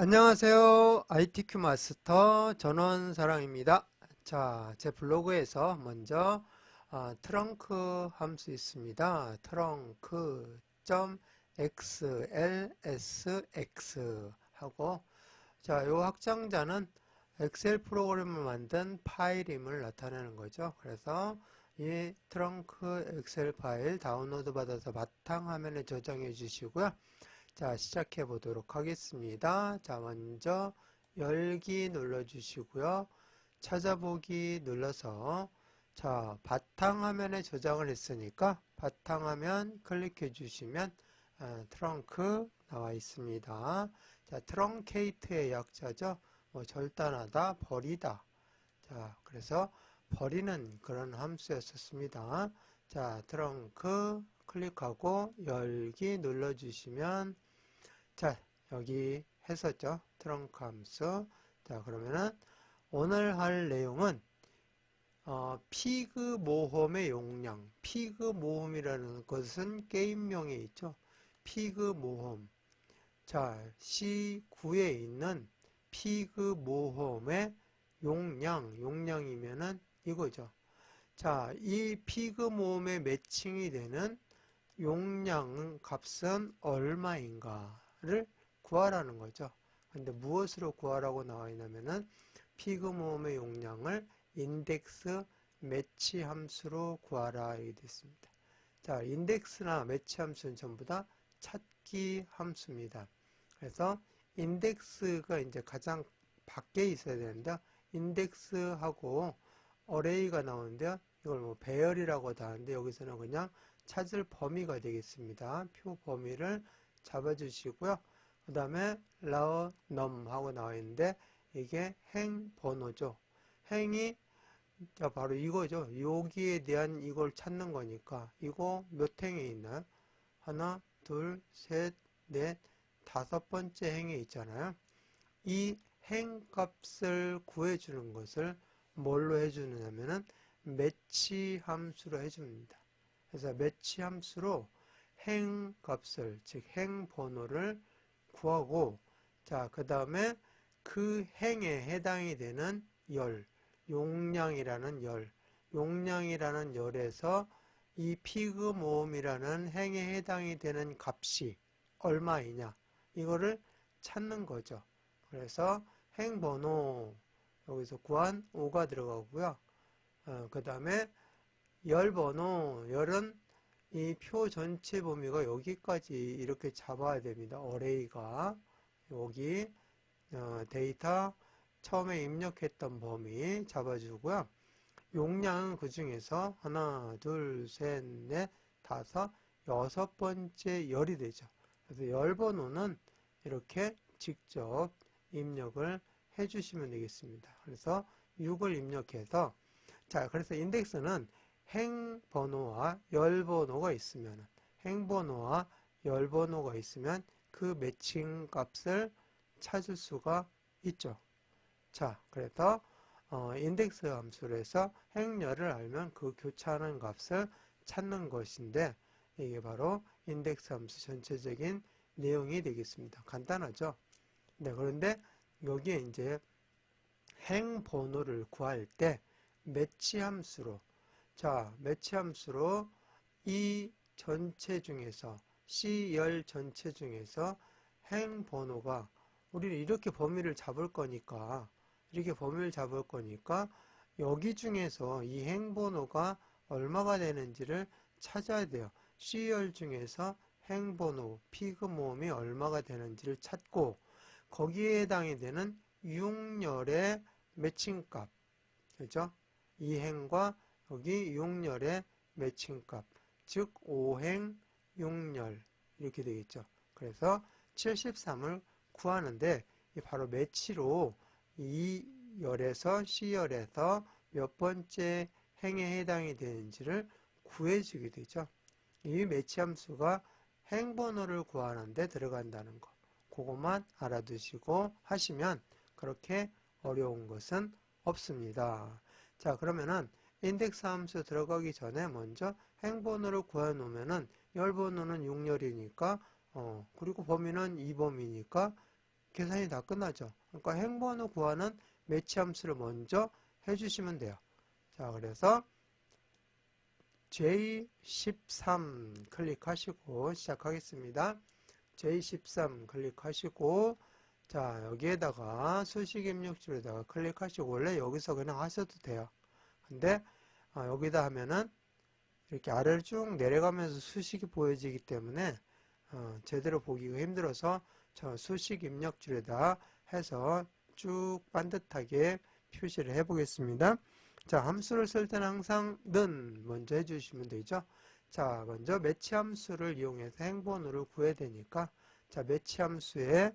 안녕하세요. ITQ 마스터 전원사랑입니다. 자, 제 블로그에서 먼저 아, 트렁크 함수 있습니다. 트렁크.xlsx 하고 자, 요 확장자는 엑셀 프로그램을 만든 파일임을 나타내는 거죠. 그래서 이 트렁크 엑셀 파일 다운로드 받아서 바탕화면에 저장해 주시고요. 자, 시작해 보도록 하겠습니다. 자, 먼저 열기 눌러 주시고요. 찾아보기 눌러서 자, 바탕화면에 저장을 했으니까 바탕화면 클릭해 주시면 아, 트렁크 나와 있습니다. 자, 트렁케이트의 약자죠. 뭐 절단하다, 버리다. 자, 그래서 버리는 그런 함수였었습니다. 자, 트렁크 클릭하고 열기 눌러 주시면 자, 여기 했었죠. 트렁크 함수. 자, 그러면은 오늘 할 내용은 어, 피그 모험의 용량. 피그 모험이라는 것은 게임명에 있죠. 피그 모험. 자, C9에 있는 피그 모험의 용량. 용량이면은 이거죠. 자, 이 피그 모험의 매칭이 되는 용량 값은 얼마인가 를 구하라는 거죠. 근데 무엇으로 구하라고 나와 있냐면은 피그 모험의 용량을 인덱스 매치 함수로 구하라 이게 됐습니다. 자, 인덱스나 매치 함수는 전부 다 찾기 함수입니다. 그래서 인덱스가 이제 가장 밖에 있어야 되는데 인덱스하고 어레이가 나오는데요. 이걸 뭐 배열이라고도 하는데 여기서는 그냥 찾을 범위가 되겠습니다. 표 범위를 잡아주시고요. 그 다음에 라어 넘 하고 나와 있는데 이게 행 번호죠. 행이 자 바로 이거죠. 여기에 대한 이걸 찾는 거니까 이거 몇 행에 있나요? 하나, 둘, 셋, 넷, 다섯 번째 행에 있잖아요. 이 행 값을 구해주는 것을 뭘로 해주느냐면은 매치 함수로 해줍니다. 그래서 매치 함수로 행 값을 즉 행 번호를 구하고 자 그 다음에 그 행에 해당이 되는 열 용량이라는 열 용량이라는 열에서 이 피그 모음이라는 행에 해당이 되는 값이 얼마이냐 이거를 찾는 거죠. 그래서 행 번호 여기서 구한 5가 들어가고요. 어, 그 다음에 열 번호, 열은 이 표 전체 범위가 여기까지 이렇게 잡아야 됩니다. 어레이가 여기 어, 데이터 처음에 입력했던 범위 잡아주고요. 용량은 그 중에서 하나, 둘, 셋, 넷, 다섯, 여섯 번째 열이 되죠. 그래서 열 번호는 이렇게 직접 입력을 해주시면 되겠습니다. 그래서 6을 입력해서 자, 그래서 인덱스는 행 번호와 열 번호가 있으면 행 번호와 열 번호가 있으면 그 매칭 값을 찾을 수가 있죠. 자, 그래서 어, 인덱스 함수로 해서 행열을 알면 그 교차하는 값을 찾는 것인데 이게 바로 인덱스 함수 전체적인 내용이 되겠습니다. 간단하죠? 네, 그런데 여기에 이제 행 번호를 구할 때 매치 함수로 자 매치 함수로 이 전체 중에서 C열 전체 중에서 행 번호가 우리는 이렇게 범위를 잡을 거니까 이렇게 범위를 잡을 거니까 여기 중에서 이 행 번호가 얼마가 되는지를 찾아야 돼요. C열 중에서 행 번호 피그 모음이 얼마가 되는지를 찾고 거기에 해당이 되는 6열의 매칭값 그죠? 2행과 여기 6열의 매칭값 즉 5행 6열 이렇게 되겠죠. 그래서 73을 구하는데 바로 매치로 이 열에서 C열에서 몇 번째 행에 해당이 되는지를 구해주게 되죠. 이 매치 함수가 행번호를 구하는데 들어간다는 거. 그것만 알아두시고 하시면 그렇게 어려운 것은 없습니다. 자, 그러면은 인덱스 함수 들어가기 전에 먼저 행번호를 구해 놓으면은 열번호는 6열이니까 어, 그리고 범위는 2범위니까 계산이 다 끝나죠. 그러니까 행번호 구하는 매치 함수를 먼저 해주시면 돼요. 자, 그래서 J13 클릭하시고 시작하겠습니다. J13 클릭하시고 자 여기에다가 수식 입력줄에다가 클릭하시고 원래 여기서 그냥 하셔도 돼요. 근데 아, 여기다 하면은 이렇게 아래를 쭉 내려가면서 수식이 보여지기 때문에 어, 제대로 보기가 힘들어서 저 수식 입력줄에다 해서 쭉 반듯하게 표시를 해 보겠습니다. 자, 함수를 쓸 때는 항상 는 먼저 해주시면 되죠. 자, 먼저 매치 함수를 이용해서 행번호를 구해야 되니까 자, 매치 함수에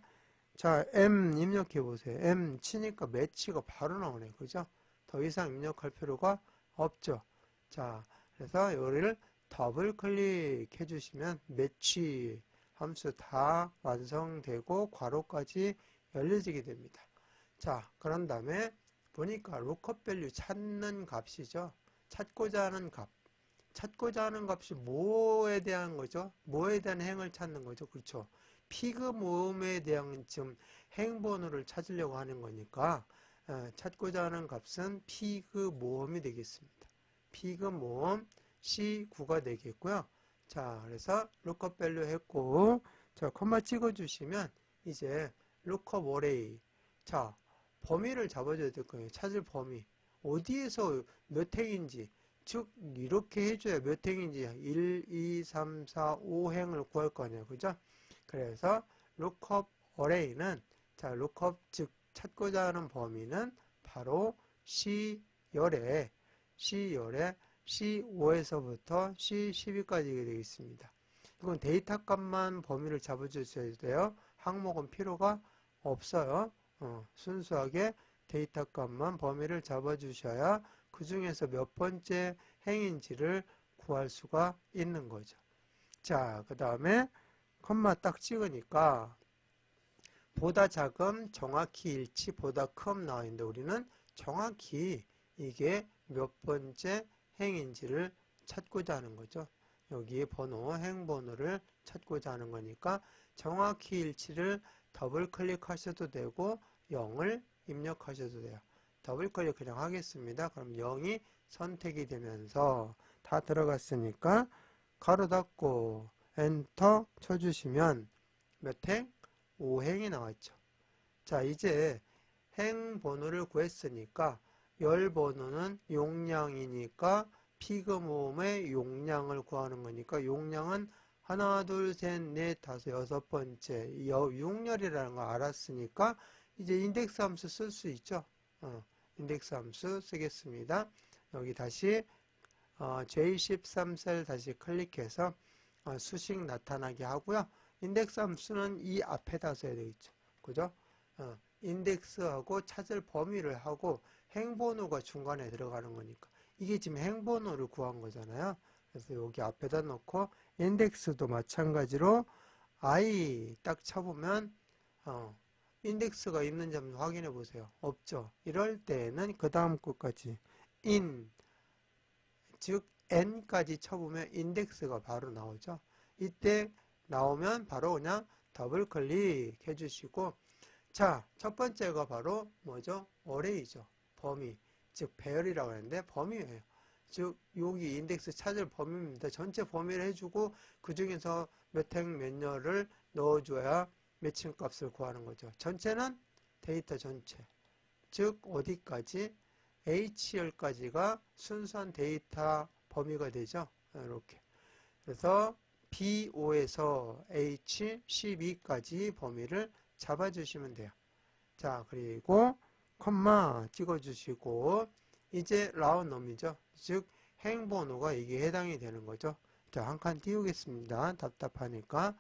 자, m 입력해 보세요. m 치니까 매치가 바로 나오네. 그죠? 더 이상 입력할 필요가 없죠. 자, 그래서 여기를 더블 클릭해 주시면 매치 함수 다 완성되고 괄호까지 열려지게 됩니다. 자, 그런 다음에 보니까 lookup value 찾는 값이죠. 찾고자 하는 값. 찾고자 하는 값이 뭐에 대한 거죠? 뭐에 대한 행을 찾는 거죠? 그렇죠. 피그 모음에 대한 지금 행번호를 찾으려고 하는 거니까 어, 찾고자 하는 값은 피그 모음이 되겠습니다. 피그 모음 C9가 되겠고요. 자, 그래서 lookup 했고 자, 콤마 찍어 주시면 이제 lookup array 자, 범위를 잡아줘야 될 거예요. 찾을 범위. 어디에서 몇 행인지, 즉, 이렇게 해줘야 몇 행인지 1, 2, 3, 4, 5행을 구할 거 아니에요. 그죠? 그래서 lookup array는, 자, lookup, 즉, 찾고자 하는 범위는 바로 C열에, C열에 C5에서부터 C12까지 되겠습니다. 이건 데이터 값만 범위를 잡아주셔야 돼요. 항목은 필요가 없어요. 어, 순수하게 데이터 값만 범위를 잡아주셔야 그 중에서 몇 번째 행인지를 구할 수가 있는 거죠. 자, 그 다음에 컴마 딱 찍으니까 보다 작음, 정확히 일치, 보다 큼 나와 있는데 우리는 정확히 이게 몇 번째 행인지를 찾고자 하는 거죠. 여기 번호, 행번호를 찾고자 하는 거니까 정확히 일치를 더블 클릭하셔도 되고 0을 입력하셔도 돼요. 더블 클릭 그냥 하겠습니다. 그럼 0이 선택이 되면서 다 들어갔으니까 가로 닫고 엔터 쳐주시면 몇 행? 5행이 나왔죠. 자 이제 행 번호를 구했으니까 열 번호는 용량이니까 피그 모음의 용량을 구하는 거니까 용량은 하나, 둘, 셋, 넷, 다섯, 여섯 번째 6열이라는 거 알았으니까 이제 인덱스 함수 쓸 수 있죠. 어, 인덱스 함수 쓰겠습니다. 여기 다시 어, J13셀 다시 클릭해서 어, 수식 나타나게 하고요. 인덱스 함수는 이 앞에다 써야 되겠죠. 그죠? 어, 인덱스하고 찾을 범위를 하고 행번호가 중간에 들어가는 거니까 이게 지금 행번호를 구한 거잖아요. 그래서 여기 앞에다 놓고 인덱스도 마찬가지로 i 딱 쳐보면 어, 인덱스가 있는지 한번 확인해 보세요. 없죠. 이럴 때는 그 다음 것까지 in 즉 n까지 쳐보면 인덱스가 바로 나오죠. 이때 나오면 바로 그냥 더블 클릭 해 주시고 자, 첫 번째가 바로 뭐죠? 어레이죠. 범위. 즉 배열이라고 하는데 범위예요. 즉 여기 인덱스 찾을 범위입니다. 전체 범위를 해주고 그 중에서 몇 행 몇 열을 넣어줘야 매칭 값을 구하는 거죠. 전체는 데이터 전체. 즉 어디까지? H열까지가 순수한 데이터 범위가 되죠. 이렇게. 그래서 B5에서 H12까지 범위를 잡아주시면 돼요. 자, 그리고 컴마 찍어주시고 이제 라운넘이죠. 즉 행번호가 이게 해당이 되는 거죠. 자, 한 칸 띄우겠습니다. 답답하니까.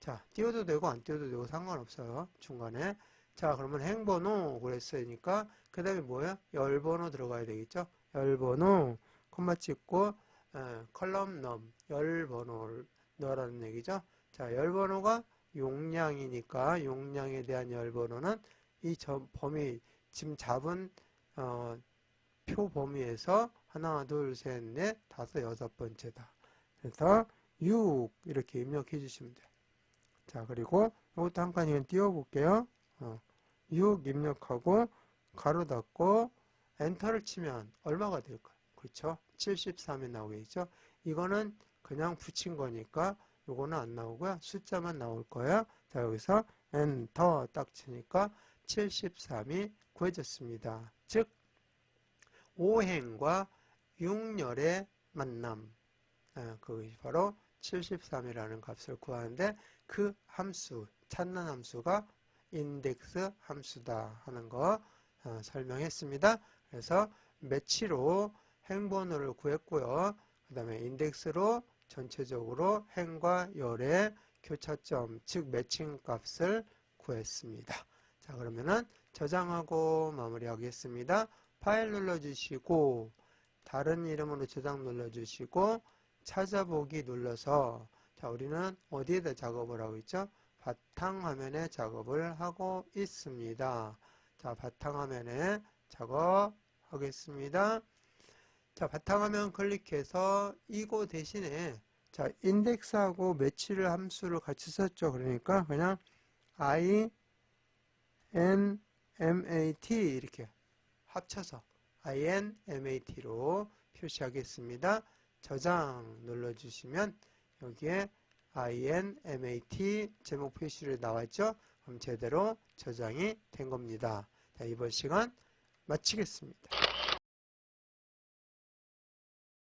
자, 띄워도 되고 안 띄워도 되고 상관없어요. 중간에. 자, 그러면 행번호 그랬으니까 그 다음에 뭐야? 열번호 들어가야 되겠죠? 열번호 콤마 찍고 에, 컬럼 넘 열번호를 넣으라는 얘기죠. 자, 열번호가 용량이니까 용량에 대한 열번호는 이 범위 지금 잡은 어, 표 범위에서 하나, 둘, 셋, 넷, 다섯, 여섯 번째다. 그래서 6 이렇게 입력해 주시면 돼요. 자, 그리고 이것도 한 칸 이건 띄워볼게요. 어, 6 입력하고 가로 닫고 엔터를 치면 얼마가 될까요? 그렇죠? 73이 나오겠죠? 이거는 그냥 붙인 거니까 요거는 안 나오고요. 숫자만 나올 거예요. 자, 여기서 엔터 딱 치니까 73이 구해졌습니다. 즉, 5행과 6열의 만남. 아, 그것이 바로 73이라는 값을 구하는데 그 함수, 찾는 함수가 인덱스 함수다 하는 거 어, 설명했습니다. 그래서 매치로 행번호를 구했고요. 그 다음에 인덱스로 전체적으로 행과 열의 교차점, 즉 매칭 값을 구했습니다. 자, 그러면은 저장하고 마무리하겠습니다. 파일 눌러주시고, 다른 이름으로 저장 눌러주시고, 찾아보기 눌러서, 자, 우리는 어디에다 작업을 하고 있죠? 바탕화면에 작업을 하고 있습니다. 자, 바탕화면에 작업하겠습니다. 자, 바탕화면 클릭해서 이거 대신에 자, 인덱스하고 매치를 함수를 같이 썼죠. 그러니까 그냥 i n m a t 이렇게 합쳐서 i n m a t로 표시하겠습니다. 저장 눌러 주시면 여기에 i n m a t 제목 표시를 나왔죠. 그럼 제대로 저장이 된 겁니다. 자, 이번 시간 마치겠습니다.